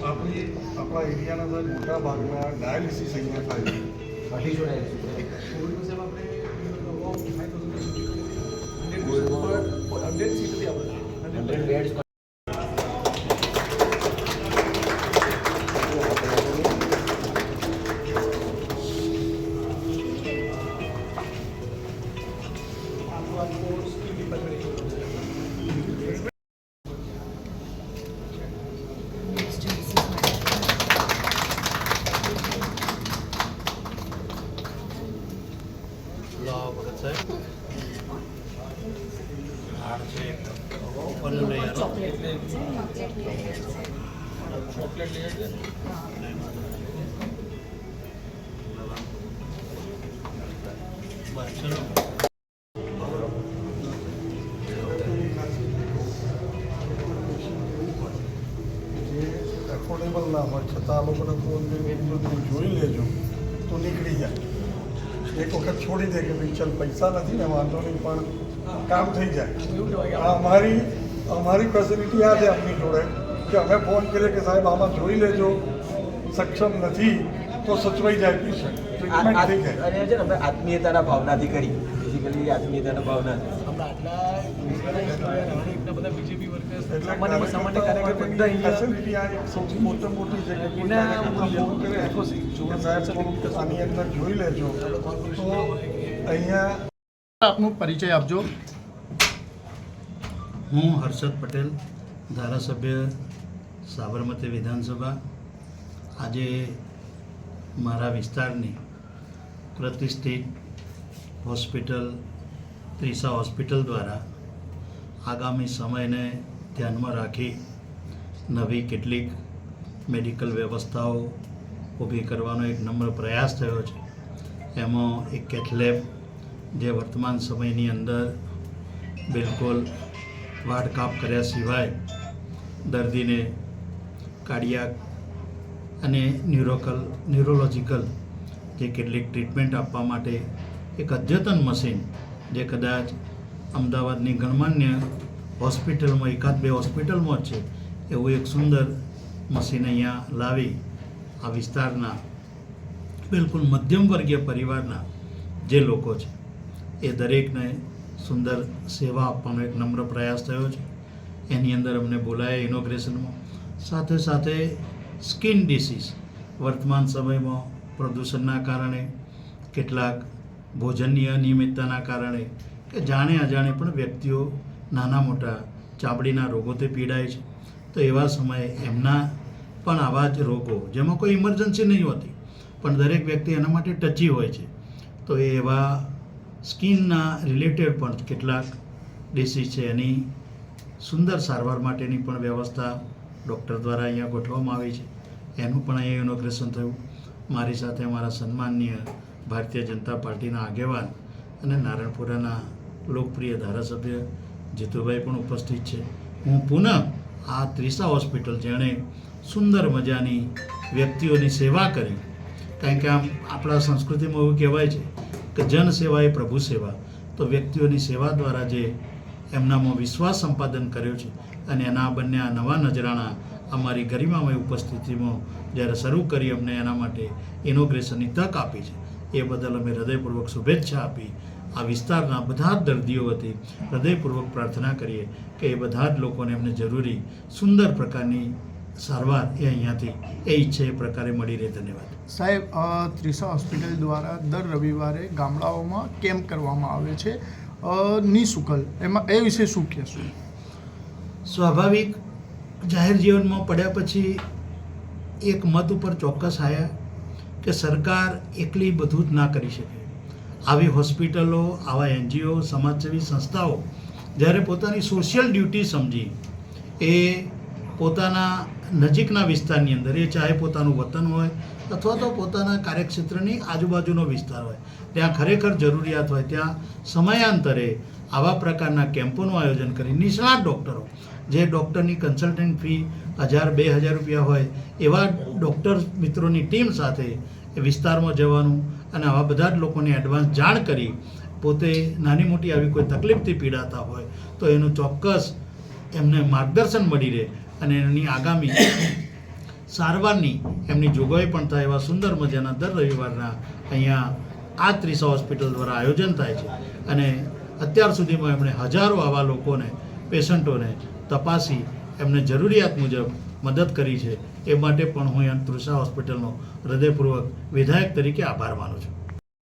આપણી આપણા એરિયાના અંદર મોટા ભાગના ડાયાલિસિસ અહીંયા થાય છે એફોર્ડેબલ ના હોય, છતાં આ લોકોને જો જોઈ લેજો. તો નીકળી જાય. એક વખત છોડી દે કે ભાઈ, ચાલ, પૈસા નથી ને, વાંધો નહીં, પણ કામ થઈ જાય. અમારી અમારી ફેસિલિટી આ છે આપણી જોડે કે અમે ફોન કરીએ કે સાહેબ આમાં જોઈ લેજો. સક્ષમ નથી તો સચવાઈ જાય પેશન્ટ અને છે ને અમે આત્મીયતાના ભાવનાથી કરી. બેઝિકલી આત્મીયતાના ભાવના આની અંદર જોઈ લેજો. તો અહીંયા આપનો પરિચય આપજો. હું હર્ષદ પટેલ, ધારાસભ્ય સાબરમતી વિધાનસભા. આજે મારા વિસ્તારની પ્રતિષ્ઠિત હોસ્પિટલ, ત્રિસા હોસ્પિટલ દ્વારા આગામી સમયને ધ્યાનમાં રાખી નવી કેટલીક મેડિકલ વ્યવસ્થાઓ ઊભી કરવાનો એક નમ્ર પ્રયાસ થયો છે. એમાં એક કેથલેબ જે વર્તમાન સમયની અંદર બિલકુલ વાડકાપ કર્યા સિવાય દર્દીને કાર્ડિયાક અને ન્યુરોકલ, ન્યુરોલોજિકલ જે કેટલીક ટ્રીટમેન્ટ આપવા માટે એક અદ્યતન મશીન, જે કદાચ અમદાવાદની ગણમાન્ય હોસ્પિટલમાં, એકાદ બે હોસ્પિટલમાં જ છે, એવું એક સુંદર મશીન અહીંયા લાવી આ વિસ્તારના બિલકુલ મધ્યમ વર્ગીય પરિવારના જે લોકો છે. એ દરેકને સુંદર સેવા આપવાનો એક નમ્ર પ્રયાસ થયો છે. એની અંદર અમને બોલાયા ઇનોગ્રેશનમાં. સાથે સાથે સ્કિન ડિસીઝ વર્તમાન સમયમાં પ્રદૂષણના કારણે, કેટલાક ભોજનની અનિયમિતતાના કારણે કે જાણે અજાણે પણ વ્યક્તિઓ નાના મોટા ચામડીના રોગોથી પીડાય છે. તો એવા સમયે એમના પણ આવા જ રોગો, જેમાં કોઈ ઇમરજન્સી નહીં હોતી, પણ દરેક વ્યક્તિ એના માટે ટચી હોય છે. તો એ એવા સ્કિનના રિલેટેડ પણ કેટલાક ડિસીઝ છે એની સુંદર સારવાર માટેની પણ વ્યવસ્થા ડૉક્ટર દ્વારા અહીંયા ગોઠવવામાં આવી છે. એનું પણ અહીંયા ઇનોગ્રેશન થયું. મારી સાથે અમારા સન્માનીય ભારતીય જનતા પાર્ટીના આગેવાન અને નારણપુરાના લોકપ્રિય ધારાસભ્ય જીતુભાઈ પણ ઉપસ્થિત છે. હું પુનઃ આ ત્રિસા હોસ્પિટલ જેણે સુંદર મજાની વ્યક્તિઓની સેવા કરી. કારણ કે આમ આપણા સંસ્કૃતિમાં એવું કહેવાય છે કે જન સેવા એ પ્રભુ સેવા. તો વ્યક્તિઓની સેવા દ્વારા જે એમનામાં વિશ્વાસ સંપાદન કર્યો છે અને એના બંને આ નવા નજરાણા અમારી ગરિમામય ઉપસ્થિતિમાં જ્યારે શરૂ કરી અમને એના માટે ઇનોગ્રેશનની તક આપી છે. એ બદલ અમે હૃદયપૂર્વક શુભેચ્છા આપી. આ વિસ્તારના બધા જ દર્દીઓ વતી હૃદયપૂર્વક પ્રાર્થના કરીએ કે એ બધા જ લોકોને એમને જરૂરી સુંદર પ્રકારની સારવાર એ અહીંયાથી એ ઈચ્છે એ પ્રકારે મળી રહે. ધન્યવાદ. સાહેબ ત્રિસા હોસ્પિટલ દ્વારા દર રવિવારે ગામડાઓમાં કેમ્પ કરવામાં આવે છે. નિઃશુકલ એમાં એ વિશે શું કહેશું? સ્વાભાવિક જાહેર જીવનમાં પડ્યા પછી એક મત ઉપર ચોક્કસ આવ્યા કે સરકાર એકલી બધું જ ના કરી શકે. આવી હોસ્પિટલો આવા એનજીઓ સમાજસેવી સંસ્થાઓ જ્યારે પોતાની સોશિયલ ડ્યુટી સમજી એ પોતાના નજીકના વિસ્તારની અંદર, એ ચાહે પોતાનું વતન હોય અથવા તો પોતાના કાર્યક્ષેત્રની આજુબાજુનો વિસ્તાર હોય. ત્યાં ખરેખર જરૂરિયાત હોય, ત્યાં સમયાંતરે આવા પ્રકારના કેમ્પોનું આયોજન કરી નિષ્ણાત ડૉક્ટરો, જે ડૉક્ટરની કન્સલ્ટન્ટ ફી હજાર, બે હજાર રૂપિયા હોય, એવા ડૉક્ટર મિત્રોની ટીમ સાથે વિસ્તારમાં જવાનું અને આવા બધા જ લોકોને એડવાન્સ જાણ કરી પોતે નાની મોટી આવી કોઈ તકલીફથી પીડાતા હોય તો એનું ચોક્કસ એમને માર્ગદર્શન મળી રહે અને એની આગામી સારવારની એમની જોગવાઈ પણ થાય એવા સુંદર મજાના દર રવિવારના અહીંયા આ ત્રીસા હોસ્પિટલ દ્વારા આયોજન થાય છે. અને અત્યાર સુધીમાં એમણે હજારો આવા લોકોને, પેશન્ટોને તપાસી એમને જરૂરિયાત મુજબ મદદ કરી છે. એ માટે પણ હું અહીંયા ત્રીસા હોસ્પિટલનો હૃદયપૂર્વક વિધાયક તરીકે આભાર માનું છું.